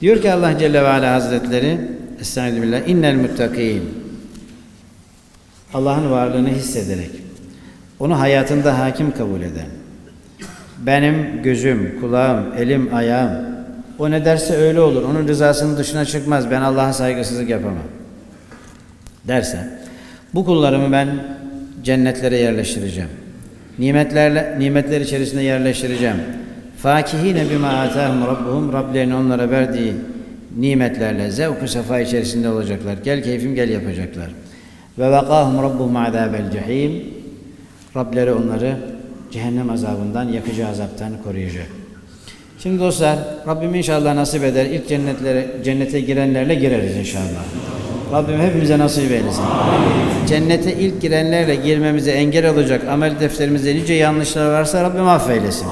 Diyor ki Allah Celle ve Ala Hazretleri Estaizu billah innel muttakin Allah'ın varlığını hissederek onu hayatında hakim kabul eden benim gözüm, kulağım, elim, ayağım o ne derse öyle olur. Onun rızasının dışına çıkmaz. Ben Allah'a saygısızlık yapamam. Derse bu kullarımı ben cennetlere yerleştireceğim. Nimetlerle nimetler içerisinde yerleştireceğim. Fakihine bima atahum rabbuhum Rablerinin onlara verdiği nimetlerle zevk-ı sefa içerisinde olacaklar. Gel keyfim gel yapacaklar. Ve vakahum rabbuhum azabel cehim Rableri onları cehennem azabından, yakıcı azaptan koruyacak. Şimdi dostlar, Rabbim inşallah nasip eder. İlk cennetlere, cennete girenlerle gireriz inşallah. Rabbim hepimize nasip eylesin. Cennete ilk girenlerle girmemize engel olacak amel defterimizde nice yanlışlar varsa Rabbim affeylesin.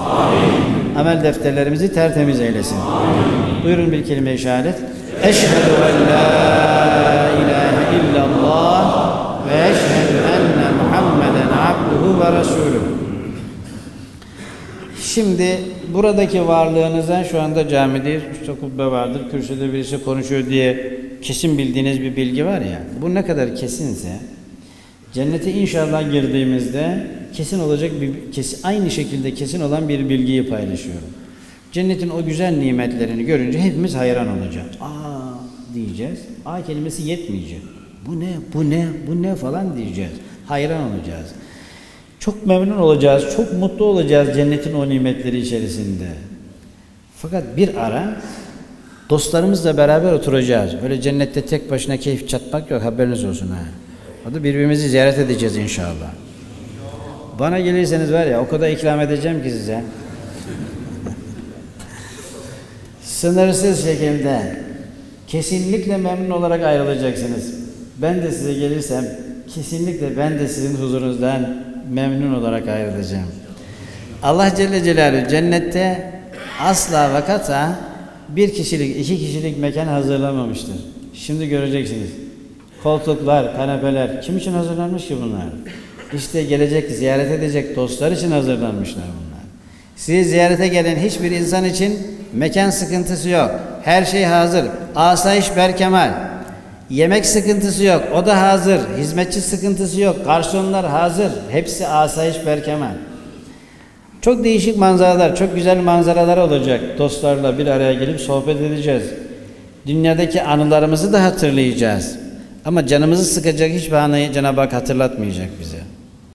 Amel defterlerimizi tertemiz eylesin. Buyurun bir kelime-i şehadet. Eşhedü en la ilahe illallah ve eşhedü enne Muhammeden abduhu ve resulühü. Şimdi buradaki varlığınızdan şu anda camidir, işte kubbe vardır, kürsüde birisi konuşuyor diye kesin bildiğiniz bir bilgi var ya. Bu ne kadar kesinse cennete inşallah girdiğimizde kesin olacak bir kesin aynı şekilde kesin olan bir bilgiyi paylaşıyorum. Cennetin o güzel nimetlerini görünce hepimiz hayran olacağız. Aa diyeceğiz. Aa kelimesi yetmeyecek. Bu ne? Bu ne? Bu ne falan diyeceğiz. Hayran olacağız. Çok memnun olacağız, çok mutlu olacağız cennetin o nimetleri içerisinde. Fakat bir ara dostlarımızla beraber oturacağız. Öyle cennette tek başına keyif çatmak yok haberiniz olsun ha. O da birbirimizi ziyaret edeceğiz inşallah. Bana gelirseniz var ya o kadar ikram edeceğim ki size. Sınırsız şekilde kesinlikle memnun olarak ayrılacaksınız. Ben de size gelirsem kesinlikle ben de sizin huzurunuzdan memnun olarak ayrılacağım. Allah Celle Celaluhu cennette asla ve kata bir kişilik, iki kişilik mekan hazırlamamıştır. Şimdi göreceksiniz. Koltuklar, kanepeler kim için hazırlanmış ki bunlar? İşte gelecek, ziyaret edecek dostlar için hazırlanmışlar bunlar. Sizi ziyarete gelen hiçbir insan için mekan sıkıntısı yok. Her şey hazır. Asayiş berkemal. Yemek sıkıntısı yok. O da hazır. Hizmetçi sıkıntısı yok. Garsonlar hazır. Hepsi asayiş berkemal. Çok değişik manzaralar, çok güzel manzaralar olacak. Dostlarla bir araya gelip sohbet edeceğiz. Dünyadaki anılarımızı da hatırlayacağız. Ama canımızı sıkacak hiçbir anıyı Cenab-ı Hak hatırlatmayacak bize.